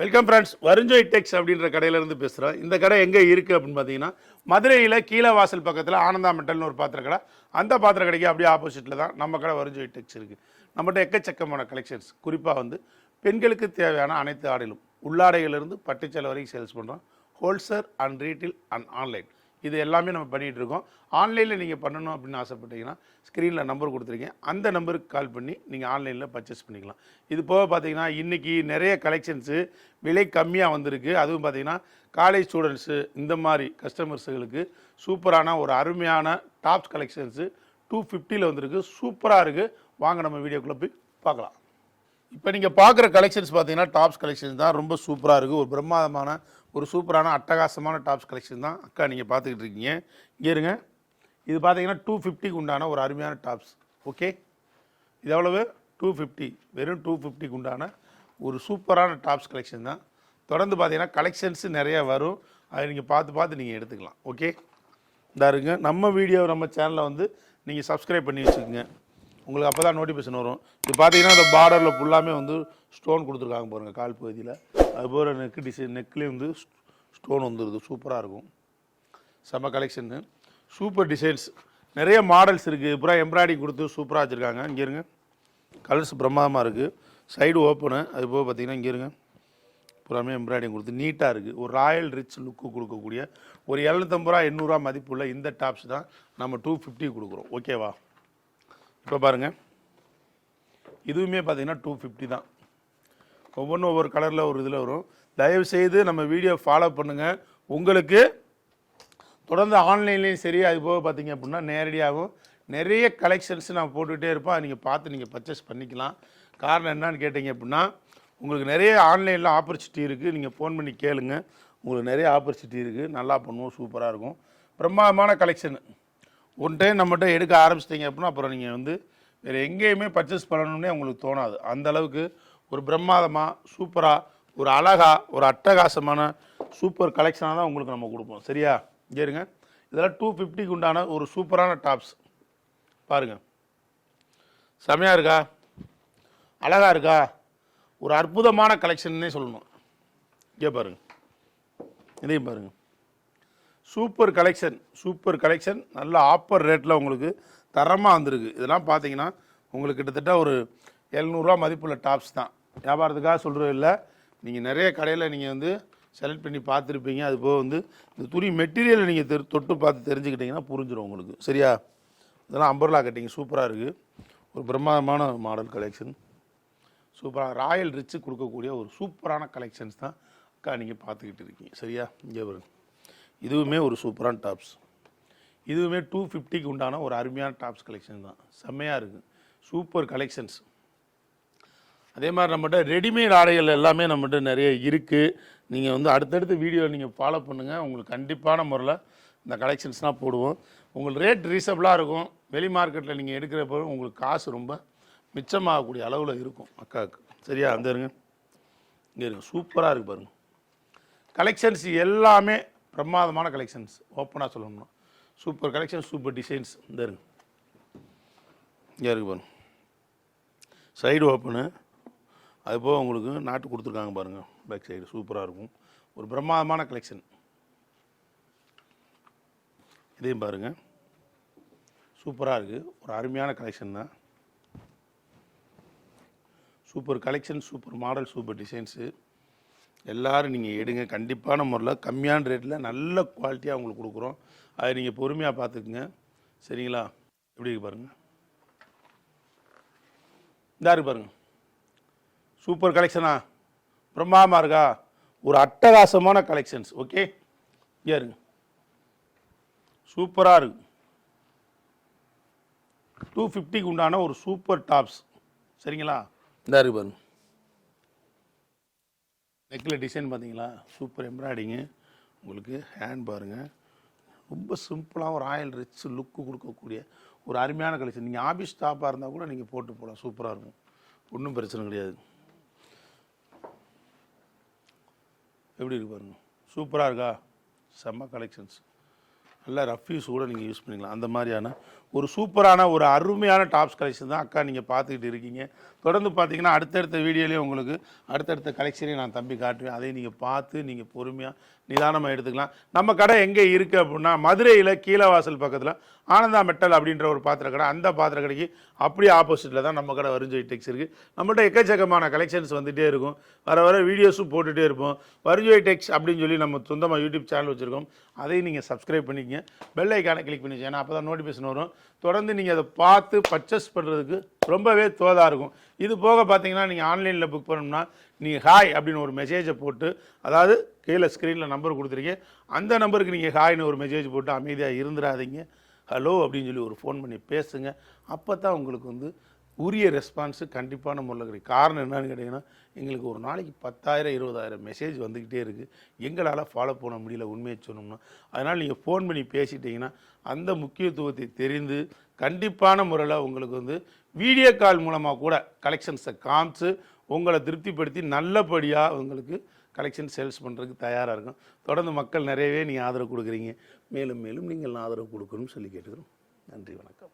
Welcome friends வருஞ்சோய் டெக்ஸ் அப்படின்ற கடையிலேருந்து பேசுகிறோம் இந்த கடை எங்கே இருக்குது அப்படின்னு பார்த்தீங்கன்னா மதுரையில் கீழே வாசல் பக்கத்தில் ஆனந்தா மெட்டல்னு ஒரு பாத்திர கடை. அந்த பாத்திர கடைக்கு அப்படியே ஆப்போசிட்டில் தான் நம்ம கடை வருஞ்சோய் டெக்ஸ் இருக்குது நம்மகிட்ட எக்கச்சக்கமான கலெக்ஷன்ஸ் குறிப்பாக வந்து பெண்களுக்கு தேவையான அனைத்து ஆடைகளும். உள்ளாடைகளிலிருந்து பட்டுச்சேலை வரைக்கும் சேல்ஸ் பண்ணுறோம் wholesale and retail and online இது எல்லாமே நம்ம பண்ணிகிட்டு இருக்கோம் ஆன்லைனில் நீங்கள் பண்ணணும் அப்படின்னு ஆசைப்பட்டீங்கன்னா ஸ்க்ரீனில் நம்பர் கொடுத்துருக்கேன். அந்த நம்பருக்கு கால் பண்ணி நீங்கள் ஆன்லைனில் பர்ச்சேஸ் பண்ணிக்கலாம். இது போக பார்த்தீங்கன்னா இன்றைக்கி நிறைய கலெக்ஷன்ஸு விலை கம்மியாக வந்திருக்கு. அதுவும் பார்த்தீங்கன்னா காலேஜ் ஸ்டூடெண்ட்ஸு இந்த மாதிரி கஸ்டமர்ஸுகளுக்கு சூப்பரான ஒரு அருமையான டாப்ஸ் கலெக்ஷன்ஸு டூ ஃபிஃப்டியில் வந்திருக்கு. சூப்பராக இருக்குது வாங்க நம்ம வீடியோக்குள்ளே போய் பார்க்கலாம். இப்போ நீங்கள் பார்க்குற கலெக்ஷன்ஸ் பார்த்தீங்கன்னா டாப்ஸ் கலெக்ஷன்ஸ் தான் ரொம்ப சூப்பராக இருக்குது ஒரு பிரம்மாதமான ஒரு சூப்பரான அட்டகாசமான டாப்ஸ் கலெக்ஷன் தான். அக்கா நீங்கள் பார்த்துக்கிட்டு இருக்கீங்க. இங்கே இருங்க. இது பார்த்தீங்கன்னா டூ ஃபிஃப்டிக்கு உண்டான ஒரு அருமையான டாப்ஸ் ஓகே இது எவ்வளவு? டூ ஃபிஃப்டி வெறும் டூ ஃபிஃப்டிக்கு உண்டான ஒரு சூப்பரான டாப்ஸ் கலெக்ஷன் தான். தொடர்ந்து பார்த்தீங்கன்னா கலெக்ஷன்ஸு நிறையா வரும். அதை நீங்கள் பார்த்து பார்த்து நீங்கள் எடுத்துக்கலாம். ஓகே இந்தா இருங்க. நம்ம வீடியோ நம்ம சேனலில் வந்து நீங்கள் சப்ஸ்கிரைப் பண்ணி வச்சுக்கோங்க. உங்களுக்கு அப்போ தான் நோட்டிஃபிகேஷன் வரும். இது பார்த்தீங்கன்னா அந்த பார்டரில் ஃபுல்லாமே வந்து ஸ்டோன் கொடுத்துருக்காங்க பாருங்கள் கால் பகுதியில். அதுபோல் நெக்கு டிசைன் நெக்லேயும் வந்து ஸ்டோன் வந்துடுது சூப்பராக இருக்கும். செம்ம கலெக்ஷன்னு சூப்பர் டிசைன்ஸ் நிறைய மாடல்ஸ் இருக்குது பூரா எம்ப்ராய்டிங் கொடுத்து சூப்பராக வச்சுருக்காங்க. இங்கே இருங்க. கலர்ஸ் பிரமாதமாக இருக்குது சைடு ஓப்பனு அது போக பார்த்தீங்கன்னா இங்கே இருங்க. பூராமே எம்ப்ராய்டிங் கொடுத்து நீட்டாக இருக்குது ஒரு ராயல் ரிச் லுக்கு கொடுக்கக்கூடிய ஒரு இரநூத்தம்பது ரூபா எண்ணூறுரூவா மதிப்புள்ள இந்த டாப்ஸ் தான் நம்ம டூ ஃபிஃப்டி கொடுக்குறோம். ஓகேவா இப்போ பாருங்கள் இதுவுமே பார்த்தீங்கன்னா டூ ஃபிஃப்டி தான். ஒவ்வொன்றும் ஒவ்வொரு கலரில் ஒரு இதில் வரும். தயவுசெய்து நம்ம வீடியோ ஃபாலோ பண்ணுங்கள் உங்களுக்கு தொடர்ந்து ஆன்லைன்லேயும் சரி அது போக பார்த்தீங்க அப்படின்னா நேரடியாகவும் நிறைய கலெக்ஷன்ஸ் நான் போட்டுக்கிட்டே இருப்போம் நீங்கள் பார்த்து நீங்கள் பர்ச்சேஸ் பண்ணிக்கலாம். காரணம் என்னன்னு கேட்டிங்க அப்படின்னா உங்களுக்கு நிறைய ஆன்லைனில் ஆப்பர்ச்சுனிட்டி இருக்குது நீங்கள் ஃபோன் பண்ணி கேளுங்க. உங்களுக்கு நிறைய ஆப்பர்ச்சுனிட்டி இருக்குது நல்லா பண்ணுவோம் சூப்பராக இருக்கும். பிரம்மாதமான கலெக்ஷன் ஒன் டைம் நம்மகிட்ட எடுக்க ஆரம்பிச்சிட்டிங்க அப்படின்னா அப்புறம் நீங்கள் வந்து வேறு எங்கேயுமே பர்ச்சேஸ் பண்ணணும்னே உங்களுக்கு தோணாது. அந்த அளவுக்கு ஒரு பிரம்மாதமாக சூப்பராக ஒரு அழகாக ஒரு அட்டகாசமான சூப்பர் கலெக்ஷனாக தான் உங்களுக்கு நம்ம கொடுப்போம். சரியா? இங்கே இருங்க. இதெல்லாம் டூ ஃபிஃப்டிக்கு உண்டான ஒரு சூப்பரான டாப்ஸ் பாருங்கள் செமையாக இருக்கா? அழகாக இருக்கா? ஒரு அற்புதமான கலெக்ஷன்னே சொல்லணும். இங்கே பாருங்கள் இதையும் பாருங்கள் சூப்பர் கலெக்ஷன் சூப்பர் கலெக்ஷன். நல்ல ஆப்பர் ரேட்டில் உங்களுக்கு தரமாக வந்திருக்கு. இதெல்லாம் பார்த்தீங்கன்னா உங்களுக்கு கிட்டத்தட்ட ஒரு எழுநூறுவா மதிப்புள்ள டாப்ஸ் தான். வியாபாரத்துக்காக சொல்கிறது இல்லை. நீங்கள் நிறைய கடையில் நீங்கள் வந்து செலக்ட் பண்ணி பார்த்துருப்பீங்க. அது போக வந்து இந்த துணி மெட்டீரியலை நீங்கள் தெரு தொட்டு பார்த்து தெரிஞ்சுக்கிட்டிங்கன்னா புரிஞ்சிடும் உங்களுக்கு. சரியா? இதெல்லாம் அம்பர்லா கட்டிங் சூப்பராக இருக்குது ஒரு பிரம்மாதமான மாடல் கலெக்ஷன் சூப்பராக ராயல் ரிச்சு கொடுக்கக்கூடிய ஒரு சூப்பரான கலெக்ஷன்ஸ் தான் அக்கா நீங்கள் பார்த்துக்கிட்டு இருக்கீங்க. சரியா? இங்கே வருங்க இதுவுமே ஒரு சூப்பரான டாப்ஸ். இதுவுமே டூ ஃபிஃப்டிக்கு உண்டான ஒரு அருமையான டாப்ஸ் கலெக்ஷன் தான். செம்மையாக இருக்குது சூப்பர் கலெக்ஷன்ஸ் அதே மாதிரி நம்மகிட்ட ரெடிமேட் ஆடைகள் எல்லாமே நம்மகிட்ட நிறைய இருக்குது நீங்கள் வந்து அடுத்தடுத்த வீடியோ நீங்கள் ஃபாலோ பண்ணுங்கள் உங்களுக்கு கண்டிப்பான முறையில் இந்த கலெக்ஷன்ஸ்லாம் போடுவோம். உங்களுக்கு ரேட் ரீசபிளாக இருக்கும். வெளி மார்க்கெட்டில் நீங்கள் எடுக்கிறப்போ உங்களுக்கு காசு ரொம்ப மிச்சமாகக்கூடிய அளவில் இருக்கும் அக்காவுக்கு. சரியா? வந்துருங்க இங்கே இருங்க. சூப்பராக இருக்குது பாருங்க. கலெக்ஷன்ஸ் எல்லாமே பிரமாதமான கலெக்ஷன்ஸ் ஓப்பனாக சொல்லணும்னா. சூப்பர் கலெக்ஷன் சூப்பர் டிசைன்ஸ் இந்த இருங்க இங்கே இருக்கு பாருங்க. சைடு ஓப்பனு அது போக உங்களுக்கு நாட்டு கொடுத்துருக்காங்க பாருங்கள் பேக் சைடு சூப்பராக இருக்கும். ஒரு பிரம்மாதமான கலெக்ஷன் இதையும் பாருங்கள் சூப்பராக இருக்குது ஒரு அருமையான கலெக்ஷன் தான். Super collection super model super designs எல்லாரும் நீங்கள் எடுங்க. கண்டிப்பான முறையில் கம்மியான ரேட்டில் நல்ல குவாலிட்டியாக உங்களுக்கு கொடுக்குறோம். அதை நீங்கள் பொறுமையாக பார்த்துக்குங்க. சரிங்களா? எப்படி இருக்கு பாருங்கள் இந்தா இருக்கு பாருங்கள் சூப்பர் கலெக்ஷனா பிரம்மாமா இருக்கா? ஒரு அட்டகாசமான கலெக்ஷன்ஸ் ஓகே இங்கே இருங்க. சூப்பராக இருக்கு. டூ ஃபிஃப்டிக்கு உண்டான ஒரு சூப்பர் டாப்ஸ் சரிங்களா? இந்த இருக்கு பாருங்கள் நெக்கில் டிசைன் பார்த்தீங்களா? சூப்பர் எம்ப்ராய்டிங்கு. உங்களுக்கு ஹேண்ட் பாருங்கள் ரொம்ப சிம்பிளாக ஒரு ஆயில் ரிச் லுக்கு கொடுக்கக்கூடிய ஒரு அருமையான கலெக்ஷன். நீங்கள் ஆஃபீஸ் ஸ்டாஃபாக இருந்தால் கூட நீங்கள் போட்டு போகலாம் சூப்பராக இருக்கும். ஒன்றும் பிரச்சனை கிடையாது. எப்படி இருக்கு பாருங்க. சூப்பராக இருக்கா? செம்ம கலெக்ஷன்ஸ். நல்லா ரஃப் யூஸ் கூட நீங்கள் யூஸ் பண்ணிக்கலாம். அந்த மாதிரியான ஒரு சூப்பரான ஒரு அருமையான டாப்ஸ் கலெக்ஷன் தான். அக்கா நீங்கள் பார்த்துக்கிட்டு இருக்கீங்க. தொடர்ந்து பார்த்தீங்கன்னா அடுத்தடுத்த வீடியோலேயும் உங்களுக்கு அடுத்தடுத்த கலெக்ஷனையும் நான் தம்பி காட்டுவேன். அதையும் நீங்கள் பார்த்து நீங்கள் பொறுமையாக நிதானமாக எடுத்துக்கலாம். நம்ம கடை எங்கே இருக்குது அப்படின்னா மதுரையில் கீழவாசல் பக்கத்தில் ஆனந்தா மெட்டல் அப்படின்ற ஒரு பாத்திர கடை. அந்த பாத்திர கடைக்கு அப்படியே ஆப்போசிட்டில் தான் நம்ம கடை வருஞ்சொய் டெக்ஸ் இருக்குது நம்மகிட்ட எக்கச்சக்கமான கலெக்ஷன்ஸ் வந்துகிட்டே இருக்கும். வர வர வீடியோஸும் போட்டுகிட்டே இருப்போம். வருஞ்சொய் டெக்ஸ் அப்படின்னு சொல்லி நம்ம சொந்தமாக யூடியூப் சேனல் வச்சுருக்கோம். அதையும் நீங்கள் சப்ஸ்கிரைப் பண்ணிக்கங்க. பெல் ஐக்கானை கிளிக் பண்ணி ஏன்னா அப்போ தான் நோட்டிஃபிகேஷன் வரும். தொடர்ந்து நீங்கள் அதை பார்த்து பர்ச்சேஸ் பண்ணுறதுக்கு ரொம்பவே தோதாக இருக்கும். இது போக பார்த்தீங்கன்னா நீங்கள் ஆன்லைனில் புக் பண்ணணும்னா நீங்கள் ஹாய் அப்படின்னு ஒரு மெசேஜை போட்டு அதாவது கீழே ஸ்க்ரீனில் நம்பர் கொடுத்துருக்கீங்க அந்த நம்பருக்கு நீங்கள் ஹாய்னு ஒரு மெசேஜ் போட்டு அமைதியாக இருந்துடாதீங்க ஹலோ அப்படின்னு சொல்லி ஒரு ஃபோன் பண்ணி பேசுங்க. அப்போ தான் உங்களுக்கு வந்து உரிய ரெஸ்பான்ஸு கண்டிப்பான முறையில் கிடைக்கும். காரணம் என்னன்னு கேட்டிங்கன்னா எங்களுக்கு ஒரு நாளைக்கு பத்தாயிரம் இருபதாயிரம் மெசேஜ் வந்துக்கிட்டே இருக்குது எங்களால் ஃபாலோ பண்ண முடியல உண்மையை சொன்னோம்னா அதனால் நீங்கள் ஃபோன் பண்ணி பேசிட்டீங்கன்னா அந்த முக்கியத்துவத்தை தெரிந்து கண்டிப்பான முறையில் உங்களுக்கு வந்து வீடியோ கால் மூலமாக கூட கலெக்ஷன்ஸை காமிச்சு உங்களை திருப்திப்படுத்தி நல்லபடியாக உங்களுக்கு கலெக்ஷன் சேல்ஸ் பண்ணுறதுக்கு தயாராக இருக்கும் தொடர்ந்து மக்கள் நிறையவே நீங்கள் ஆதரவு கொடுக்குறீங்க. மேலும் மேலும் நீங்கள் ஆதரவு கொடுக்கணும்னு சொல்லி கேட்டுக்கிறோம். நன்றி வணக்கம்.